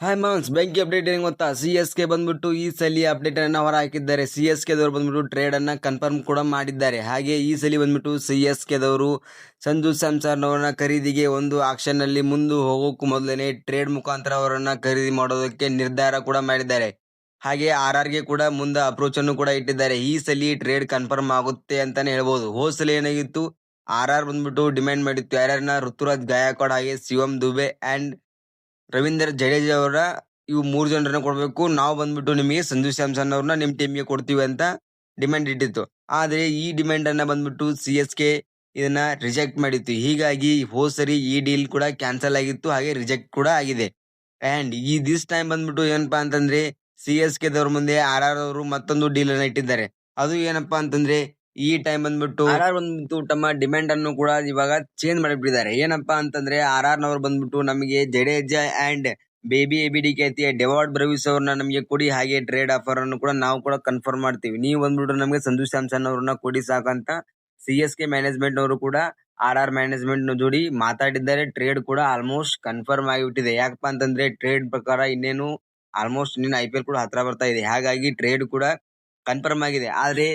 Hi ಮಾನ್ಸ್ ಬೆಂಕಿ update ಏನು ಗೊತ್ತಾ? ಸಿ ಎಸ್ ಕೆ ಬಂದ್ಬಿಟ್ಟು ಈ ಸಲಿ ಅಪ್ಡೇಟ್ ಅನ್ನು ಹೊರ ಹಾಕಿದ್ದಾರೆ. ಸಿ ಎಸ್ ಕೆದವರು ಬಂದ್ಬಿಟ್ಟು ಟ್ರೇಡ್ ಅನ್ನ ಕನ್ಫರ್ಮ್ ಕೂಡ ಮಾಡಿದ್ದಾರೆ. ಹಾಗೆ ಈ ಸಲಿ ಬಂದ್ಬಿಟ್ಟು ಸಿ ಎಸ್ ಕೆದವರು ಸಂಜು ಸ್ಯಾಮ್ಸನ್ ಅವರನ್ನ ಖರೀದಿಗೆ ಒಂದು ಆಕ್ಷನ್ನಲ್ಲಿ ಮುಂದೆ ಹೋಗೋಕ್ಕೂ ಮೊದಲನೇ ಟ್ರೇಡ್ ಮುಖಾಂತರ ಅವರನ್ನ ಖರೀದಿ ಮಾಡೋದಕ್ಕೆ ನಿರ್ಧಾರ ಕೂಡ ಮಾಡಿದ್ದಾರೆ. ಹಾಗೆ ಆರ್ ಆರ್ಗೆ ಕೂಡ ಮುಂದೆ ಅಪ್ರೋಚ್ ಅನ್ನು ಕೂಡ ಇಟ್ಟಿದ್ದಾರೆ. ಈ ಸಲ ಟ್ರೇಡ್ ಕನ್ಫರ್ಮ್ ಆಗುತ್ತೆ ಅಂತಾನೆ ಹೇಳ್ಬೋದು. ಹೋದ್ ಸಲ ಏನಾಗಿತ್ತು? ಆರ್ ಆರ್ ಬಂದ್ಬಿಟ್ಟು ಡಿಮ್ಯಾಂಡ್ ಮಾಡಿತ್ತು. ಯಾರ್ಯಾರನ್ನ ಋತುರಾಜ್ ಗಾಯಕ್ವಾಡ್ ಹಾಗೆ ಶಿವಂ ದುಬೆ ಅಂಡ್ ರವೀಂದ್ರ ಜಡೇಜಾ ಅವರ ಇವು ಮೂರು ಜನರನ್ನ ಕೊಡಬೇಕು. ನಾವು ಬಂದ್ಬಿಟ್ಟು ನಿಮಗೆ ಸಂಜು ಸ್ಯಾಮ್ಸನ್ ಅವ್ರನ್ನ ನಿಮ್ ಟೀಮ್ಗೆ ಕೊಡ್ತೀವಿ ಅಂತ ಡಿಮ್ಯಾಂಡ್ ಇಟ್ಟಿತ್ತು. ಆದ್ರೆ ಈ ಡಿಮ್ಯಾಂಡ್ ಅನ್ನ ಬಂದ್ಬಿಟ್ಟು ಸಿ ಎಸ್ ಕೆ ಇದನ್ನ ರಿಜೆಕ್ಟ್ ಮಾಡಿತ್ತು. ಹೀಗಾಗಿ ಹೋದ್ ಸರಿ ಈ ಡೀಲ್ ಕೂಡ ಕ್ಯಾನ್ಸಲ್ ಆಗಿತ್ತು. ಹಾಗೆ ರಿಜೆಕ್ಟ್ ಕೂಡ ಆಗಿದೆ. ಅಂಡ್ ಈ ದಿಸ್ ಟೈಮ್ ಬಂದ್ಬಿಟ್ಟು ಏನಪ್ಪಾ ಅಂತಂದ್ರೆ ಸಿ ಎಸ್ ಕೆ ದವ್ರ ಮುಂದೆ ಆರ್ ಆರ್ ಅವರು ಮತ್ತೊಂದು ಡೀಲ್ ಅನ್ನ ಇಟ್ಟಿದ್ದಾರೆ. ಅದು ಏನಪ್ಪಾ ಅಂತಂದ್ರೆ ಈ ಟೈಮ್ ಬಂದ್ಬಿಟ್ಟು ಆರ್ ಆರ್ ಬಂದ್ಬಿಟ್ಟು ತಮ್ಮ ಡಿಮ್ಯಾಂಡ್ ಅನ್ನು ಕೂಡ ಇವಾಗ ಚೇಂಜ್ ಮಾಡಿಬಿಟ್ಟಿದ್ದಾರೆ. ಏನಪ್ಪಾ ಅಂತಂದ್ರೆ ಆರ್ ಆರ್ ನವರು ಬಂದ್ಬಿಟ್ಟು ನಮಗೆ Jadeja and baby A B D ಕೆತಿ Dewald Brevis ಅವ್ರನ್ನ ನಮಗೆ ಕೊಡಿ, ಹಾಗೆ ಟ್ರೇಡ್ ಆಫರ್ ಅನ್ನು ಕೂಡ ನಾವು ಕೂಡ ಕನ್ಫರ್ಮ್ ಮಾಡ್ತೀವಿ. ನೀವು ಬಂದ್ಬಿಟ್ಟು ನಮಗೆ ಸಂಜು ಸ್ಯಾಮ್ಸನ್ ಅವ್ರನ್ನ ಕೊಡಿ ಸಾಕಂತ ಸಿ ಎಸ್ ಕೆ ಮ್ಯಾನೇಜ್ಮೆಂಟ್ ಅವರು ಕೂಡ ಆರ್ ಆರ್ ಮ್ಯಾನೇಜ್ಮೆಂಟ್ ಜೋಡಿ ಮಾತಾಡಿದ್ದಾರೆ. ಟ್ರೇಡ್ ಕೂಡ ಆಲ್ಮೋಸ್ಟ್ ಕನ್ಫರ್ಮ್ ಆಗಿಬಿಟ್ಟಿದೆ. ಯಾಕಪ್ಪ ಅಂತಂದ್ರೆ ಟ್ರೇಡ್ ಪ್ರಕಾರ ಇನ್ನೇನು ಆಲ್ಮೋಸ್ಟ್ ಇನ್ನೇನು ಐ ಪಿ ಎಲ್ ಕೂಡ ಹತ್ರ ಬರ್ತಾ ಇದೆ. ಹಾಗಾಗಿ ಟ್ರೇಡ್ ಕೂಡ ಕನ್ಫರ್ಮ್ ಆಗಿದೆ. ಆದ್ರೆ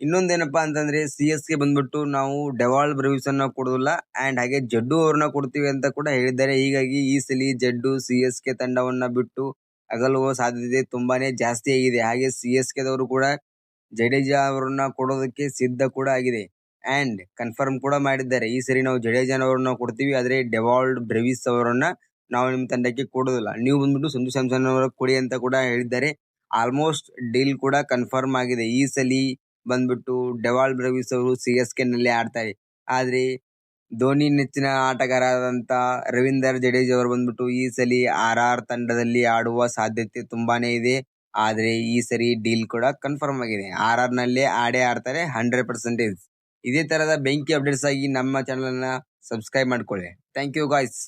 ಇನ್ನೊಂದೇನಪ್ಪಾ ಅಂತಂದ್ರೆ ಸಿ ಎಸ್ಗೆ ಬಂದ್ಬಿಟ್ಟು ನಾವು ಡೆವಾಲ್ ಬ್ರವಿಸ್ ಅನ್ನ ಕೊಡೋದಿಲ್ಲ ಅಂಡ್ ಹಾಗೆ ಜಡ್ಡು ಅವ್ರನ್ನ ಕೊಡ್ತೀವಿ ಅಂತ ಕೂಡ ಹೇಳಿದ್ದಾರೆ. ಹೀಗಾಗಿ ಈ ಸಲಿ ಜಡ್ಡು ಸಿ ಎಸ್ ಕೆ ತಂಡವನ್ನ ಬಿಟ್ಟು ಅಗಲುವ ಸಾಧ್ಯತೆ ತುಂಬಾನೇ ಜಾಸ್ತಿ ಆಗಿದೆ. ಹಾಗೆ ಸಿ ಎಸ್ ಕೆ ದವರು ಕೂಡ ಜಡೇಜಾ ಅವರನ್ನ ಕೊಡೋದಕ್ಕೆ ಸಿದ್ಧ ಕೂಡ ಆಗಿದೆ. ಅಂಡ್ ಕನ್ಫರ್ಮ್ ಕೂಡ ಮಾಡಿದ್ದಾರೆ. ಈ ಸರಿ ನಾವು ಜಡೇಜಾನವರನ್ನ ಕೊಡ್ತೀವಿ, ಆದ್ರೆ ಡೆವಾಲ್ಡ್ ಬ್ರೆವಿಸ್ ಅವರನ್ನ ನಾವು ನಿಮ್ ತಂಡಕ್ಕೆ ಕೊಡೋದಿಲ್ಲ. ನೀವು ಬಂದ್ಬಿಟ್ಟು ಸಂಜು ಸ್ಯಾಮ್ಸನ್ ಅವರ ಕೊಡಿ ಅಂತ ಕೂಡ ಹೇಳಿದ್ದಾರೆ. ಆಲ್ಮೋಸ್ಟ್ ಡೀಲ್ ಕೂಡ ಕನ್ಫರ್ಮ್ ಆಗಿದೆ. ಈ ಸಲಿ ಬಂದ್ಬಿಟ್ಟು ಡೆವಾಲ್ ಬ್ರೆವಿಸ್ ಅವರು ಸಿ ಎಸ್ ಕೆ ನಲ್ಲಿ ಆಡ್ತಾರೆ ಆದ್ರೆ ಧೋನಿ ನೆಚ್ಚಿನ ಆಟಗಾರರಾದಂತ ರವೀಂದರ್ ಜಡೇಜಾ ಅವರು ಬಂದ್ಬಿಟ್ಟು ಈ ಸಲಿ ಆರ್ ಆರ್ ತಂಡದಲ್ಲಿ ಆಡುವ ಸಾಧ್ಯತೆ ತುಂಬಾನೇ ಇದೆ. ಆದ್ರೆ ಈ ಸರಿ ಡೀಲ್ ಕೂಡ ಕನ್ಫರ್ಮ್ ಆಗಿದೆ. ಆರ್ ಆರ್ ನಲ್ಲೇ ಆಡೇ ಆಡ್ತಾರೆ ಹಂಡ್ರೆಡ್ ಪರ್ಸೆಂಟೇಜ್ ಇದೇ ತರದ ಬೆಂಕಿ ಅಪ್ಡೇಟ್ಸ್ ಆಗಿ ನಮ್ಮ ಚಾನೆಲ್ ಅನ್ನ ಸಬ್ಸ್ಕ್ರೈಬ್ ಮಾಡ್ಕೊಳ್ಳಿ. Thank you guys